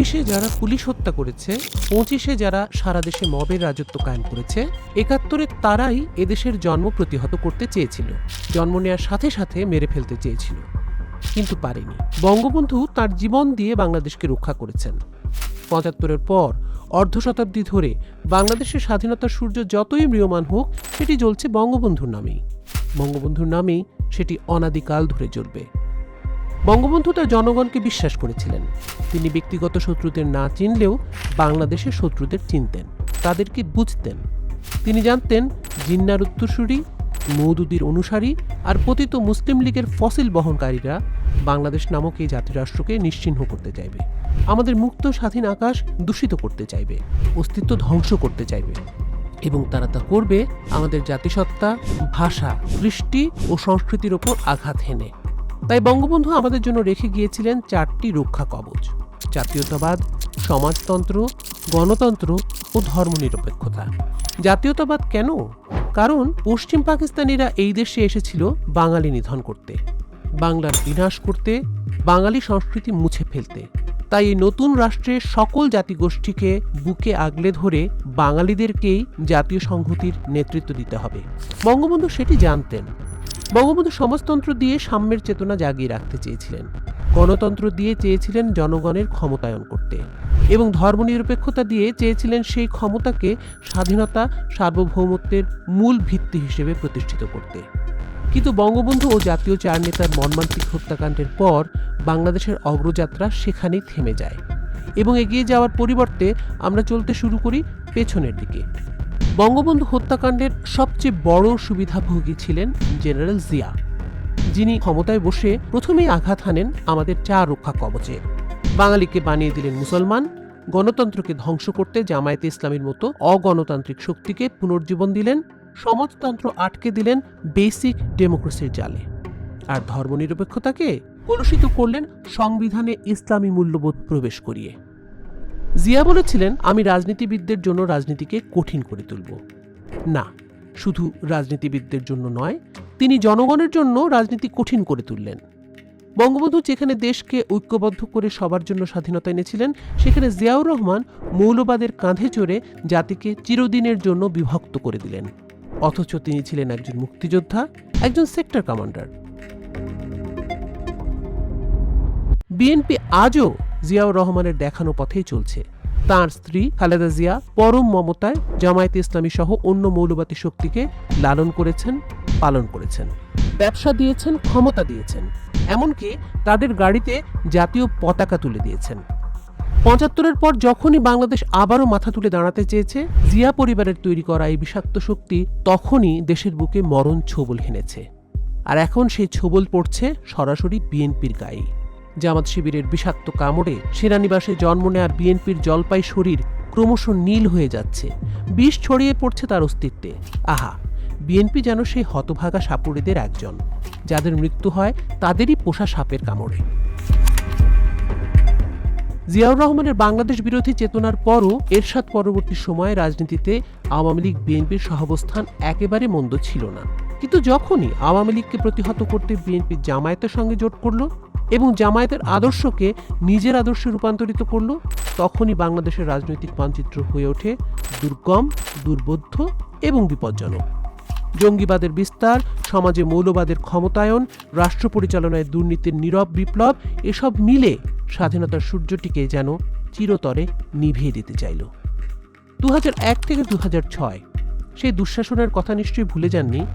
চব্বিশে যারা পুলিশ হত্যা করেছে, পঁচিশে যারা সারা দেশে মবের রাজত্ব কায়েম করেছে, একাত্তরে তারাই এদেশের জন্ম প্রতিহত করতে চেয়েছিল, জন্ম নেওয়ার সাথে সাথে মেরে ফেলতে চেয়েছিল, কিন্তু পারেনি। বঙ্গবন্ধু তার জীবন দিয়ে বাংলাদেশকে রক্ষা করেছেন। পঁচাত্তরের পর, অর্ধ শতাব্দী ধরে বাংলাদেশের স্বাধীনতার সূর্য যতই ম্রিয়মান হোক, সেটি জ্বলছে বঙ্গবন্ধুর নামেই। বঙ্গবন্ধুর নামেই সেটি অনাদিকাল ধরে জ্বলবে। বঙ্গবন্ধু তার জনগণকে বিশ্বাস করেছিলেন। তিনি ব্যক্তিগত শত্রুদের না চিনলেও বাংলাদেশের শত্রুদের চিনতেন, তাদেরকে বুঝতেন। তিনি জানতেন, জিন্নার উত্তরসূরি মৌদুদির অনুসারী আর পতিত মুসলিম লীগের ফসিল বহনকারীরা বাংলাদেশ নামক এই জাতিরাষ্ট্রকে নিশ্চিহ্ন করতে চাইবে। আমাদের মুক্ত স্বাধীন আকাশ দূষিত করতে চাইবে, অস্তিত্ব ধ্বংস করতে চাইবে এবং তারা তা করবে আমাদের জাতিসত্তা, ভাষা, কৃষ্টি ও সংস্কৃতির ওপর আঘাত হেনে। তাই বঙ্গবন্ধু আমাদের জন্য রেখে গিয়েছিলেন চারটি রক্ষা কবচ, জাতীয়তাবাদ, সমাজতন্ত্র, গণতন্ত্র ও ধর্মনিরপেক্ষতা। জাতীয়তাবাদ কেন? কারণ পশ্চিম পাকিস্তানিরা এই দেশে এসেছিল বাঙালি নিধন করতে, বাংলার বিনাশ করতে, বাঙালি সংস্কৃতি মুছে ফেলতে। তাই এই নতুন রাষ্ট্রের সকল জাতিগোষ্ঠীকে বুকে আগলে ধরে বাঙালিদেরকেই জাতীয় সংহতির নেতৃত্ব দিতে হবে। বঙ্গবন্ধু সেটি জানতেন। বঙ্গবন্ধু সমাজতন্ত্র দিয়ে সাম্যের চেতনা জাগিয়ে রাখতে চেয়েছিলেন। গণতন্ত্র দিয়ে চেয়েছিলেন জনগণের ক্ষমতায়ন করতে এবং ধর্মনিরপেক্ষতা দিয়ে চেয়েছিলেন সেই ক্ষমতাকে স্বাধীনতা, সার্বভৌমত্বের মূল ভিত্তি হিসেবে প্রতিষ্ঠিত করতে। কিন্তু বঙ্গবন্ধু ও জাতীয় চার নেতার মর্মান্তিক হত্যাকাণ্ডের পর বাংলাদেশের অগ্রযাত্রা সেখানেই থেমে যায় এবং এগিয়ে যাওয়ার পরিবর্তে আমরা চলতে শুরু করি পেছনের দিকে। বঙ্গবন্ধু হত্যাকাণ্ডের সবচেয়ে বড় সুবিধাভোগী ছিলেন জেনারেল জিয়া। যিনি ক্ষমতায় বসে প্রথমেই আঘাত হানেন আমাদের চার রক্ষা কবচে। বাঙালিকে বানিয়ে দিলেন মুসলমান, গণতন্ত্রকে ধ্বংস করতে জামায়াতে ইসলামীর মতো অগণতান্ত্রিক শক্তিকে পুনর্জীবন দিলেন, সমাজতন্ত্র আটকে দিলেন বেসিক ডেমোক্রেসির জালে। আর ধর্মনিরপেক্ষতাকে কলুষিত করলেন সংবিধানে ইসলামী মূল্যবোধ প্রবেশ করিয়ে। জিয়া বলেছিলেন, আমি রাজনীতিবিদদের জন্য রাজনীতিকে কঠিন করে তুলব। না, শুধু রাজনীতিবিদদের জন্য নয়, তিনি জনগণের জন্য রাজনীতি কঠিন করে তুললেন। বঙ্গবন্ধু যেখানে দেশকে ঐক্যবদ্ধ করে সবার জন্য স্বাধীনতা এনেছিলেন, সেখানে জিয়াউর রহমান মৌলবাদের কাঁধে চড়ে জাতিকে চিরদিনের জন্য বিভক্ত করে দিলেন। অথচ তিনি ছিলেন একজন মুক্তিযোদ্ধা, একজন সেক্টর কমান্ডার। বিএনপি আজও জিয়াউর রহমানের দেখানো পথেই চলছে। তার স্ত্রী খালেদা জিয়া পরম মমতায় জামায়াতে ইসলামী সহ অন্য মৌলবাদী শক্তিকে লালন করেছেন, পালন করেছেন। ব্যবসা দিয়েছেন, ক্ষমতা দিয়েছেন। এমনকি তাদের গাড়িতে জাতীয় পতাকা তুলে দিয়েছেন। পঁচাত্তরের পর যখনই বাংলাদেশ আবারও মাথা তুলে দাঁড়াতে চেয়েছে, জিয়া পরিবারের তৈরি করা এই বিষাক্ত শক্তি তখনই দেশের বুকে মরণ ছোবল হেনেছে। আর এখন সেই ছোবল পড়ছে সরাসরি বিএনপির গায়ে। জামাত শিবিরের বিষাক্ত কামড়ে সেনানিবাসে জন্ম নেয়ার বিএনপির জলপাই শরীর ক্রমশ নীল হয়ে যাচ্ছে। বিষ ছড়িয়ে পড়ছে তার অস্তিত্বে। আহা, বিএনপি যেন সেই হতভাগা সাপুড়েদের একজন। যাদের মৃত্যু হয় তাদেরই পোষা সাপের কামড়ে। জিয়াউর রহমানের বাংলাদেশ বিরোধী চেতনার পরও এরশাদ পরবর্তী সময়ে রাজনীতিতে আওয়ামী লীগ বিএনপির সহাবস্থান একেবারে মন্দ ছিল না। কিন্তু যখনই আওয়ামী লীগকে প্রতিহত করতে বিএনপি জামায়াতের সঙ্গে জোট করল এবং জামায়াতের আদর্শকে নিজের আদর্শে রূপান্তরিত করল, তখনই বাংলাদেশের রাজনৈতিক মানচিত্র হয়ে ওঠে দুর্গম, দুর্বোধ্য এবং বিপজ্জনক। জঙ্গিবাদের বিস্তার, সমাজে মৌলবাদের ক্ষমতায়ন, রাষ্ট্র পরিচালনায় দুর্নীতির নীরব বিপ্লব, এসব মিলে স্বাধীনতার সূর্যটিকে যেন চিরতরে নিভিয়ে দিতে চাইল। দু হাজার এক থেকে দু হাজার ছয়, সেই দুঃশাসনের কথা নিশ্চয়ই ভুলে যাননি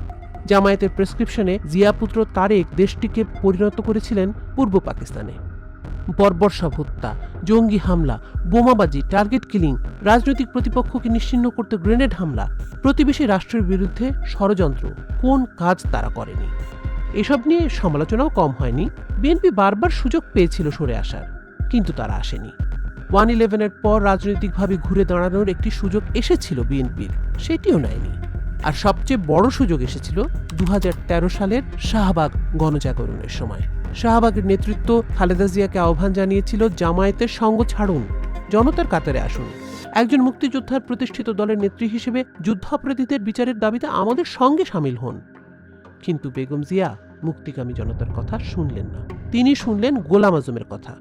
জামায়াতের প্রেসক্রিপশনে জিয়াপুত্র তারেক দেশটিকে পরিণত করেছিলেন পূর্ব পাকিস্তানে। বর্বর সব হত্যা, জঙ্গি হামলা, বোমাবাজি, টার্গেট কিলিং, রাজনৈতিক প্রতিপক্ষকে নিশ্চিন্ন করতে গ্রেনেড হামলা, প্রতিবেশী রাষ্ট্রের বিরুদ্ধে ষড়যন্ত্র, কোন কাজ তারা করেনি? এসব নিয়ে সমালোচনাও কম হয়নি। বিএনপি বারবার সুযোগ পেয়েছিল সরে আসার, কিন্তু তারা আসেনি। ওয়ান ইলেভেনের পর রাজনৈতিকভাবে ঘুরে দাঁড়ানোর একটি সুযোগ এসেছিল বিএনপির, সেটিও নেয়নি। আর সবচেয়ে বড় সুযোগ এসেছিল দু হাজার তেরো সালের শাহবাগ গণজাগরণের সময়। শাহবাগের নেতৃত্ব খালেদা জিয়াকে আহ্বান জানিয়েছিল, জামায়াতের সঙ্গ ছাড়ুন, জনতার কাতারে আসুন। একজন মুক্তিযোদ্ধার প্রতিষ্ঠিত দলের নেত্রী হিসেবে যুদ্ধাপরাধীদের বিচারের দাবিতে আমাদের সঙ্গে সামিল হন। কিন্তু বেগম জিয়া মুক্তিকামী জনতার কথা শুনলেন না। তিনি শুনলেন গোলাম আজমের কথা।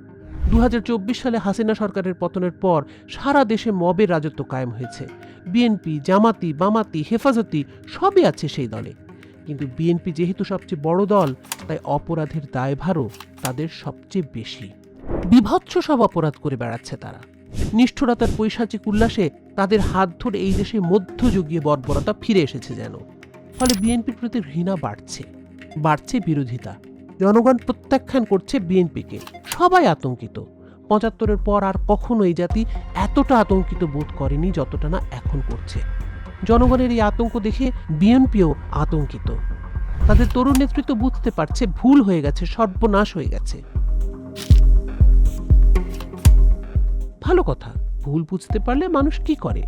দু হাজার চব্বিশ সালে হাসিনা সরকারের পতনের পর সারা দেশে মবের রাজত্ব কায়েম হয়েছে। বিএনপি, জামাতি, বামাতি, হেফাজতি সবই আছে সেই দলে। কিন্তু বিএনপি যেহেতু সবচেয়ে বড় দল, তাই অপরাধের দায়ভারও তাদের সবচেয়ে বেশি। বিভৎস সব অপরাধ করে বেড়াচ্ছে তারা। নিষ্ঠুরতার পৈশাচিক উল্লাসে তাদের হাত ধরে এই দেশে মধ্যযুগীয় বর্বরতা ফিরে এসেছে যেন। ফলে বিএনপির প্রতি ঘৃণা বাড়ছে। বাড়ছে বিরোধিতা। জনগণ প্রত্যাখ্যান করছে বিএনপিকে। সবাই আতঙ্কিত। পঁচাত্তরের পর আর কখনো এই জাতি এতটা আতঙ্কিত বোধ করেনি যতটা না এখন করছে। জনগণের এই আতঙ্ক দেখে বিএনপিও আতঙ্কিত। তাদের তরুণ নেতৃত্ব বুঝতে পারছে ভুল হয়ে গেছে, সর্বনাশ হয়ে গেছে। ভালো কথা, ভুল বুঝতে পারলে মানুষ কি করে?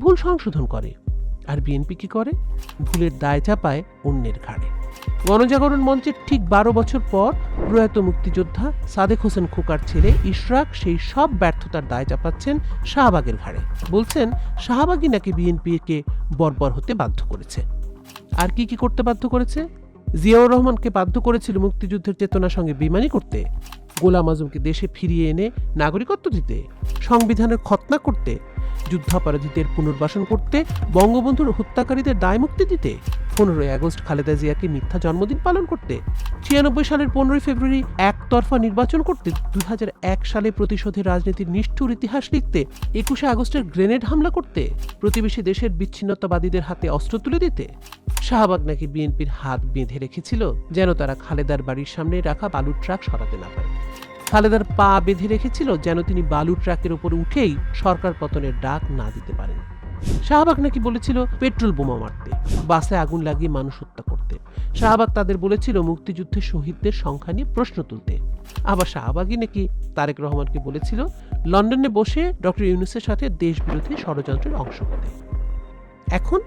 ভুল সংশোধন করে। আর বিএনপি কি করে? ভুলের দায় চাপায় অন্যের ঘাড়ে। গণজাগরণ মঞ্চের ঠিক বারো বছর পর প্রয়াত মুক্তিযোদ্ধা সাদেক হোসেন খোকার ছেলে ইশরাক সেই সব ব্যর্থতার দায় চাপাচ্ছেন শাহবাগের ঘাড়ে। বলছেন, শাহবাগই নাকি বিএনপিকে বর্বর হতে বাধ্য করেছে। আর কি কি করতে বাধ্য করেছে? জিয়াউর রহমানকে বাধ্য করেছিল মুক্তিযুদ্ধের চেতনার সঙ্গে বেমানি করতে। গোলাম আজমকে দেশে ফিরিয়ে এনে নাগরিকত্ব দিতে, সংবিধানের খতনা করতে, যুদ্ধাপরাধীদের পুনর্বাসন করতে, বঙ্গবন্ধুর হত্যাকারীদের দায় মুক্তি দিতে। পনেরোই আগস্ট খালেদা জিয়াকে মিথ্যা জন্মদিন পালন করতে ছিয়ানব্বই সালের পনেরোই ফেব্রুয়ারি একতরফা নির্বাচন করতে দুই সালে প্রতিশোধের রাজনীতির নিষ্ঠুর ইতিহাস লিখতে একুশে আগস্টের গ্রেনেড হামলা করতে প্রতিবেশী দেশের বিচ্ছিন্নতাবাদীদের হাতে অস্ত্র তুলে দিতে। শাহবাগ নাকি বিএনপির হাত বেঁধে রেখেছিল যেন তারা খালেদার বাড়ির সামনে রাখা বালুর ট্রাক সরাতে না পারে। খালেদার পা বেঁধে রেখেছিল যেন তিনি বালু ট্রাকের উপর উঠেই সরকার পতনের ডাক না দিতে পারেন। শাহবাগ নাকি বলেছিল পেট্রোল বোমা মারতে, বাসে আগুন লাগিয়ে মানুষ হত্যা করতে। শাহবাগ তাদের বলেছিল মুক্তিযুদ্ধের শহীদদের সংখ্যা নিয়ে প্রশ্ন তুলতে। আবার শাহবাগই নাকি তারেক রহমানকে বলেছিল লন্ডনে বসে ডক্টর ইউনুসের সাথে দেশ বিরোধী ষড়যন্ত্রের অংশ হতে। এখন?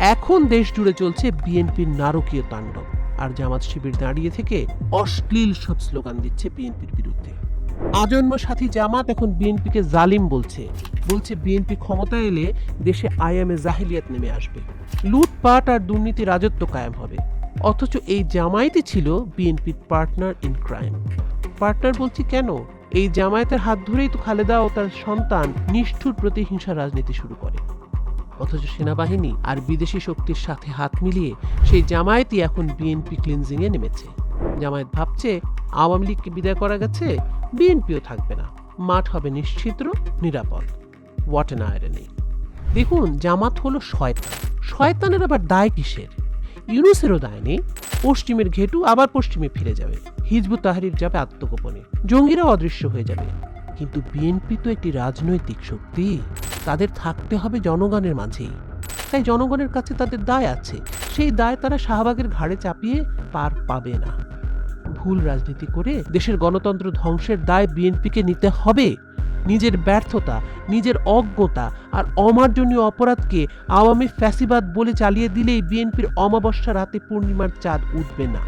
এখন দেশ জুড়ে চলছে বিএনপির নারকীয় তাণ্ডব, আর জামাত শিবির দাঁড়িয়ে থেকে অশ্লীল সব স্লোগান দিচ্ছে বিএনপির বিরুদ্ধে। আজন্ম সাথী জামাত এখন বিএনপিকে জালিম বলছে। বলছে বিএনপি ক্ষমতায় এলে দেশে আইএমএ জাহিলিয়াত নেমে আসবে। লুটপাট আর দুর্নীতি রাজত্ব কায়েম হবে। অথচ এই জামায়াতই ছিল বিএনপির পার্টনার ইন ক্রাইম। পার্টনার বলছি কেন? এই জামায়াতের হাত ধরেই তো খালেদা ও তার সন্তান নিষ্ঠুর প্রতিহিংসা রাজনীতি শুরু করে। অথচ সেনাবাহিনী আর বিদেশি শক্তির সাথে হাত মিলিয়ে সেই জামায়াতই এখন বিএনপি ক্লিনজিংয়ে নেমেছে। জামায়াত ভাবছে আওয়ামী লীগকে বিদায় করা গেছে বিএনপিও থাকবে না। মাঠ হবে নিশ্চিদ্র নিরাপদ। হোয়াট এন আয়রনি দেখুন, জামাত হলো শয়তান। শয়তানের আবার দায় কিসের? ইউনুসেরও দায় নেই। পশ্চিমের ঘেটু আবার পশ্চিমে ফিরে যাবে। হিজবু তাহারির যাবে আত্মগোপনে। জঙ্গিরা অদৃশ্য হয়ে যাবে। কিন্তু বিএনপি তো একটি রাজনৈতিক শক্তি। তাদের থাকতে হবে জনগণের মাঝেই। তাই জনগণের কাছে তাদের দায় আছে। সেই দায় তারা শাহবাগের ঘাড়ে চাপিয়ে পার পাবে না। ভুল রাজনীতি করে দেশের গণতন্ত্র ধ্বংসের দায় বিএনপিকে নিতে হবে। নিজের ব্যর্থতা, নিজের অজ্ঞতা আর অমার্জনীয় অপরাধকে আওয়ামী ফ্যাসিবাদ বলে চালিয়ে দিলেই বিএনপির অমাবস্যা রাতে পূর্ণিমার চাঁদ উঠবে না।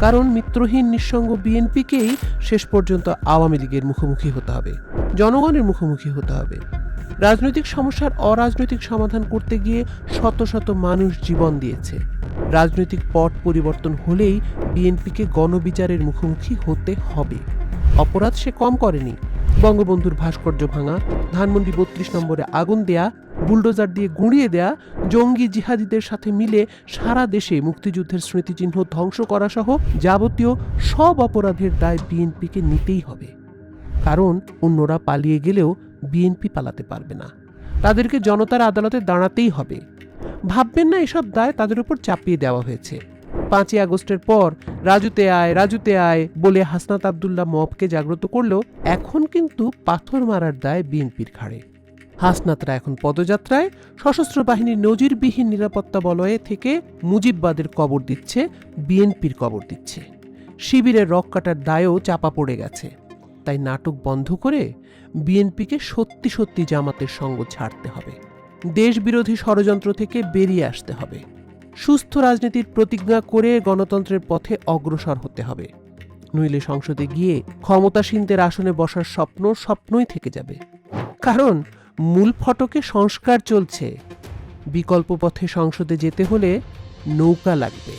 কারণ মিত্রহীন, নিঃসঙ্গ বিএনপিকেই শেষ পর্যন্ত আওয়ামী লীগের মুখোমুখি হতে হবে। জনগণের মুখোমুখি হতে হবে। রাজনৈতিক সমস্যার অরাজনৈতিক সমাধান করতে গিয়ে শত শত মানুষ জীবন দিয়েছে। রাজনৈতিক পট পরিবর্তন হলেই বিএনপিকে গণবিচারের মুখোমুখি হতে হবে। অপরাধ সে কম করেনি। বঙ্গবন্ধুর ভাস্কর্য ভাঙা, ধানমন্ডি বত্রিশ নম্বরে আগুন দেয়া, বুলডোজার দিয়ে গুঁড়িয়ে দেয়া, জঙ্গি জিহাদিদের সাথে মিলে সারা দেশে মুক্তিযুদ্ধের স্মৃতিচিহ্ন ধ্বংস করা সহ যাবতীয় সব অপরাধের দায় বিএনপিকে নিতেই হবে। কারণ অন্যরা পালিয়ে গেলেও বিএনপি পালাতে পারবে না। তাদেরকে জনতার আদালতে দাঁড়াতেই হবে। ভাববেন না, এসব দায় তাদের উপর চাপিয়ে দেওয়া হয়েছে। পাঁচই আগস্টের পর, রাজুতে আয় রাজুতে আয় বলে হাসনাত আবদুল্লাহ মবকে জাগ্রত করলেও এখন কিন্তু পাথর মারার দায় বিএনপির ঘাড়ে। হাসনাতরা এখন পদযাত্রায় সশস্ত্র বাহিনীর নজিরবিহীন নিরাপত্তা বলয়ে থেকে মুজিববাদের কবর দিচ্ছে, বিএনপির কবর দিচ্ছে। শিবিরের রক কাটার দায়ও চাপা পড়ে গেছে। তাই নাটক বন্ধ করে বিএনপিকে সত্যি সত্যি জামাতের সঙ্গ ছাড়তে হবে। দেশবিরোধী ষড়যন্ত্র থেকে বেরিয়ে আসতে হবে। সুস্থ রাজনীতির প্রতিজ্ঞা করে গণতন্ত্রের পথে অগ্রসর হতে হবে। নইলে সংসদে গিয়ে ক্ষমতাসীনদের আসনে বসার স্বপ্ন স্বপ্নই থেকে যাবে। কারণ মূল ফটকে সংস্কার চলছে। বিকল্প পথে সংসদে যেতে হলে নৌকা লাগবে।